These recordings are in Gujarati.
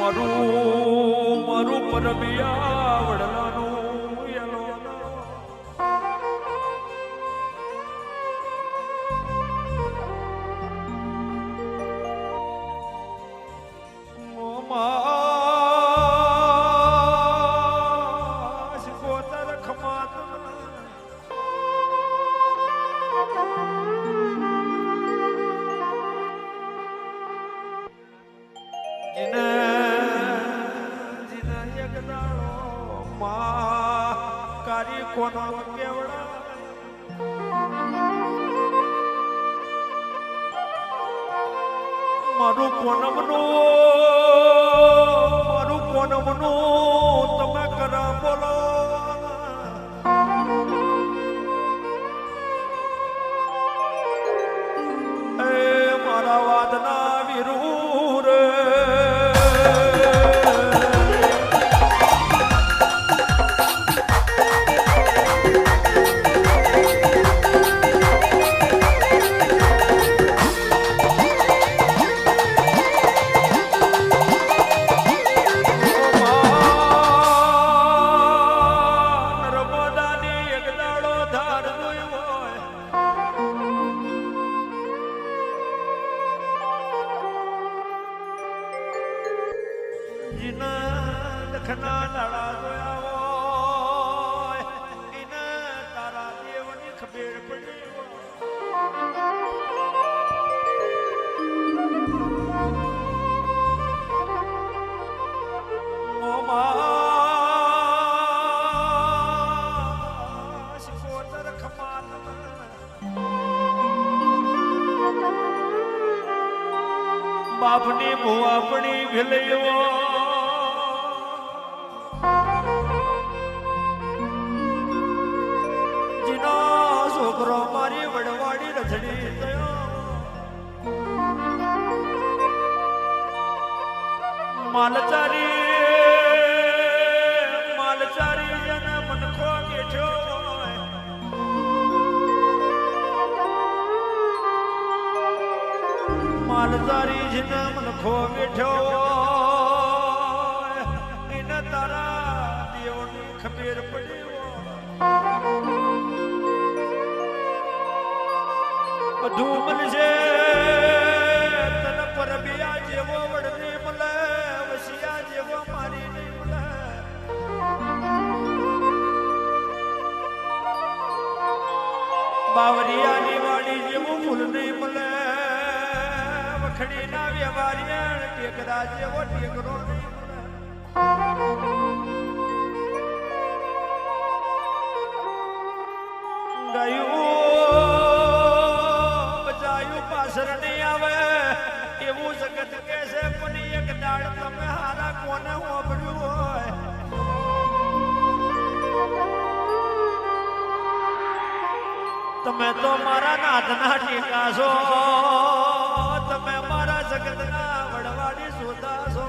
મારું મારું પરબિયા વડલાનું માં કારી કોનો કેવડા મારું કોનમનું મારું કોનમનું તમે લખના દાડા જોયા હોય એને તારા દેવની ખબેર પડી બાપની મોમાં આપણી ભેલૈયો માલચારી માલચારી જન મનખો બેઠો હોય. માલધારી જન મનખો બેઠો બાવરિયાની વાડી જેવું ફૂલ નહીં મળે વખડીના વ્યવહારિયા ટેકરા જેવો ટેકરો નહીં મળે તમે તો મારા નાથના ટીકા છો. તમે મારા જગતના વડવાડી સોતા છો.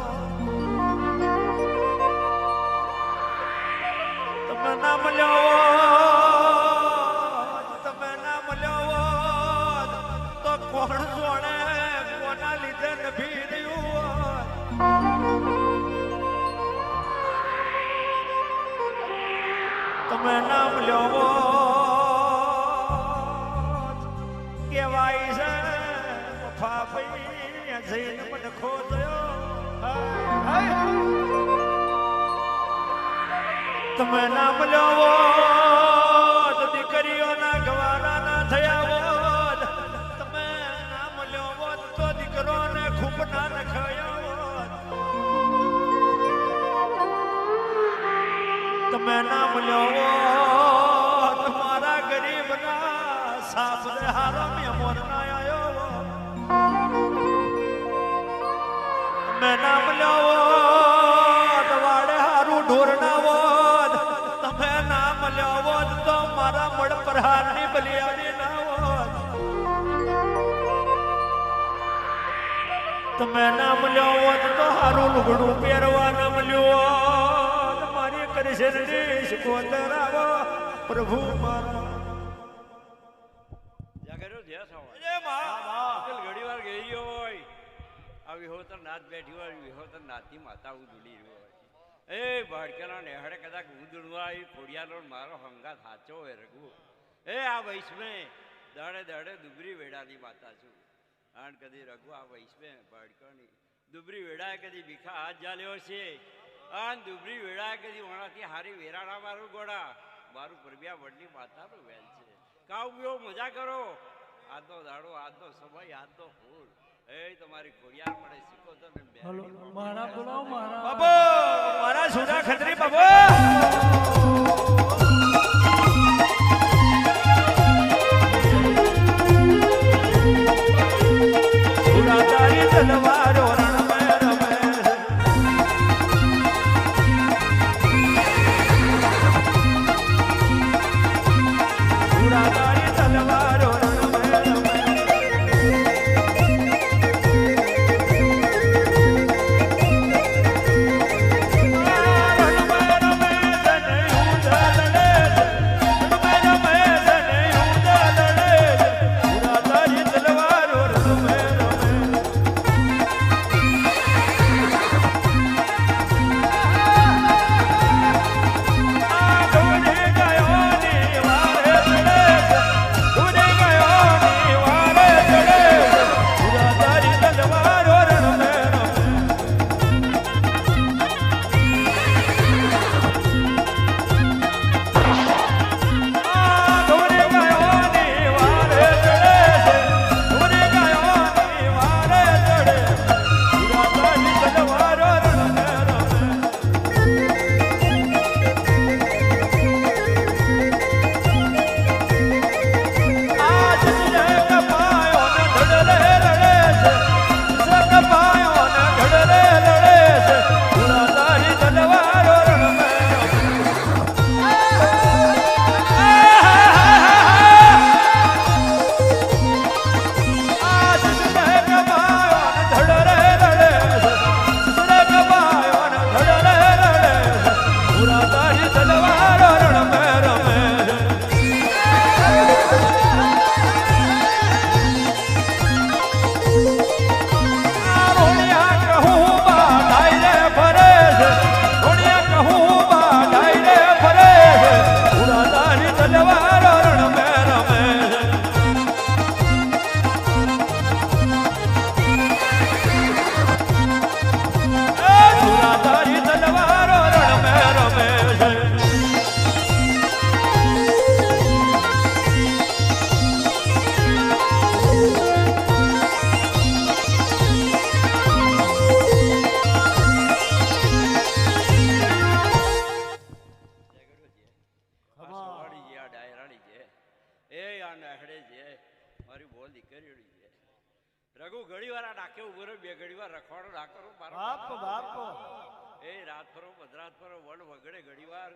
તમે નામ મળ્યો વફા ભાઈ જઈને મને ખોદ્યો. તમે નામ હોત, દીકરીઓના ગવારા ના થયા તમે વાડે હારું ઢોર તમે નામ હોત તો મારા મળ હોત તમે નામ હોત તો હારું લુગડું પહેરવા નામ મળ્યું મારી કરી છે પ્રભુ મારા આ વિહોતર નાથ બેઠી હોય વિહોતર નાથની માતા ઉદુડી રહ્યો હોય. એ ભાડકેલા નેહડે કદાચ ઉદડવા આવી ખોડિયાનો મારો હંગાત સાચો હોય રઘુ. એ આ વૈષ્મે દડે દડે દુબરી વેડાની માતા છું. આણ કદી રઘુ આ વૈષ્મે ભાડકણી દુબરી વેડાએ કદી ભીખા હાથ જાલ્યો છે? આન દુબરી વેડાએ કદી ઓણાથી હારી વેરાણા મારું ગોળા? મારું પરબિયા વડની માતાનું વેલ છે. કાવ બીઓ મજા કરો. આજનો દાડો, આજનો સમય, આજનો ફૂલ એ તમારી ખોડિયાર મળે શીખો તો ને મારા બોલાવો મારા બાબો મારા સુના ખત્રી બાબો સવાડી જે આ ડાયરાણી છે. એ આ નહડે છે. મારી બોલ દીકરી છે. રઘુ ઘડી વાર આ ડાકે ઊભો રહ્યો, બે ઘડી વાર રખવાડો ના કરો બાપ બાપ એ રાત ફરો મધરાત ફરો વડ વગડે ઘડી વાર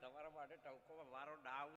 તમારા માટે ટવકો મારો ડાવ